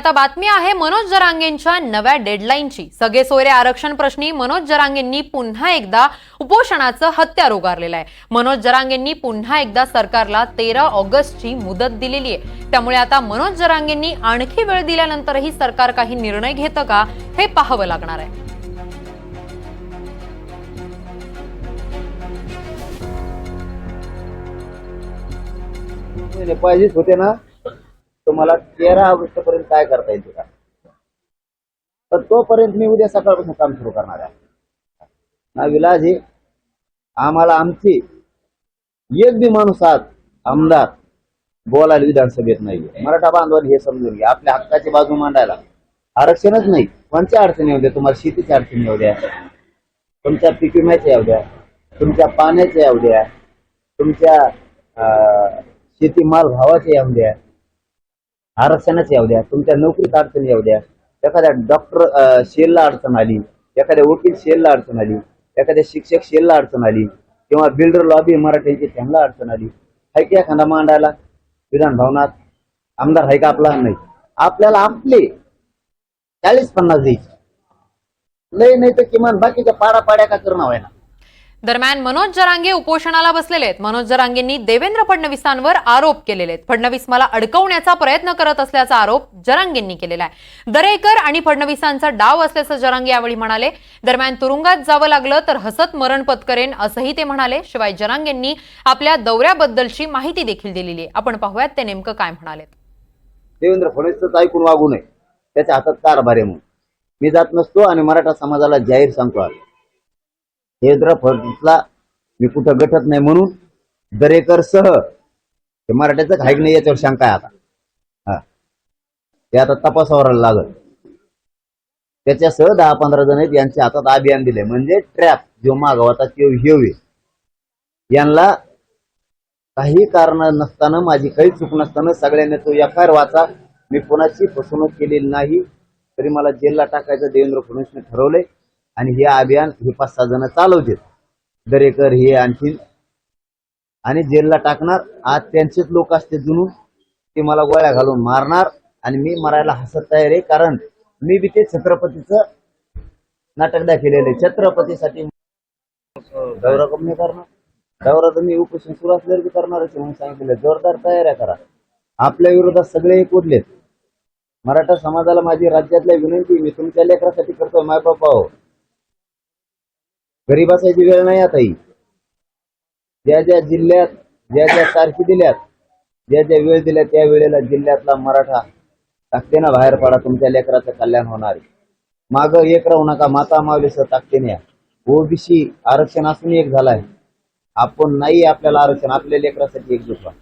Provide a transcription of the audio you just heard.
आता बातमी आहे मनोज जरांगेंच्या नव्या डेडलाईनची सगळे सोयरे आरक्षण प्रश्नी मनोज जरांगेंनी पुन्हा एकदा उपोषणाचं हत्यार उगारलेलं आहे. मनोज जरांगेंनी पुन्हा एकदा सरकारला तेरा ऑगस्टची मुदत दिलेली आहे. त्यामुळे आता मनोज जरांगेंनी आणखी वेळ दिल्यानंतरही सरकार काही निर्णय घेतं का हे पाहावं लागणार आहे. पाहिजेच होते ना मला तेरा ऑगस्ट पर्यंत काय करता येईल का तर तोपर्यंत मी उद्या सकाळपासून काम सुरू करणार आहे. ना विलाज हे आम्हाला आमची एक बी माणूस आज आमदार बोलायला विधानसभेत नाही मराठा बांधवांनी हे समजून घ्या. आपल्या हक्काची बाजू मांडायला आरक्षणच नाही. कोणत्या अडचणी येऊ द्या? तुम्हाला शेतीच्या अडचणी येऊ द्या. तुमच्या पीक विम्याच्या येऊ द्या. तुमच्या पाण्याच्या येऊ द्या. तुमच्या शेतीमाल शेती माल येऊ द्या. आरक्षणच येऊ द्या तुमच्या नोकरीत अडचण येऊ द्या. एखाद्या डॉक्टर शेलला अडचण आली एखाद्या वकील शेलला अडचण आली एखाद्या शिक्षक सेलला अडचण आली किंवा बिल्डर लॉबी मराठ्यांची त्यांना अडचण आली हाय की एखादा मांडायला? विधान भवनात. आमदार हाय का आपला? नाही. आपल्याला आपले चाळीस पन्नास द्यायचे. लय नाही तर किमान बाकीच्या पाडा पाड्या का करणं व्हायना दरम्यान मनोज जरांगे उपोषणाला बसलेले आहेत. मनोज जरांगेंनी देवेंद्र फडणवीसांवर आरोप केलेले आहेत. फडणवीस मला अडकवण्याचा प्रयत्न करत असल्याचा आरोप जरांगेंनी केलेला आहे. दरेकर आणि फडणवीसांचा डाव असल्याचं जरांगे यावेळी म्हणाले. दरम्यान तुरुंगात जावं लागलं तर हसत मरण पत्करेन असंही ते म्हणाले. शिवाय जरांगेंनी आपल्या दौऱ्याबद्दलची माहिती देखील दिलेली आहे. आपण पाहूयात ते नेमकं काय म्हणाले. देवेंद्र फडणवीसच ऐकून वागू नये. त्याच्या हातात कारभार आहे म्हणून. मी जात नसतो आणि मराठा समाजाला जाहीर सांगतो देवेंद्र फडणवीसला मी कुठं गटत नाही म्हणून दरेकर सह हे मराठ्याचं घाईक नाही याच्यावर शंका आहे आता. हा. ते आता तपासावर लागल. त्याच्यासह दहा पंधरा जण आहेत यांच्या हातात अभियान दिले म्हणजे ट्रॅप जो मागवता तो हेवे यांना काही कारण नसताना माझी काही चूक नसताना सगळ्यांनी तो एफ आय आर वाचा. मी कोणाची फसवणूक केलेली नाही तरी मला जेलला टाकायचं देवेंद्र फडणवीसने ठरवलंय. आणि हे अभियान हे पाच सहा जण चालवतील. दरेकर हे आणखीन. आणि जेलला टाकणार. आज त्यांचेच लोक असते जुनून. ते मला गोळ्या घालून मारणार. आणि मी मरायला हसत तयार आहे. कारण मी बी ते छत्रपतीचं नाटक दाखवलेलं आहे. छत्रपतीसाठी दौरा कमी करणार. दौरा तर मी उपोषण सुरू असल्यावर बी करणारच म्हणून सांगितलं जोरदार तयाऱ्या करा. आपल्या विरोधात सगळे एक उरलेत मराठा समाजाला माझी राज्यातल्या विनंती मी तुमच्या लेकरासाठी करतो माय बापा हो. गरीब असायची वेळ नाही आता ही. ज्या ज्या जिल्ह्यात ज्या ज्या तारखी दिल्यात ज्या ज्या वेळ दिल्या त्या वेळेला जिल्ह्यातला मराठा ताकदीनं बाहेर पडा तुमच्या लेकराचं कल्याण होणार आहे. माग एक राहू नका माता मावलीसह ताकदीने ओबीसी आरक्षण असून एक झालाय. आपण नाही आपल्याला आरक्षण आपल्या लेकरासाठी एकजूट व्हा.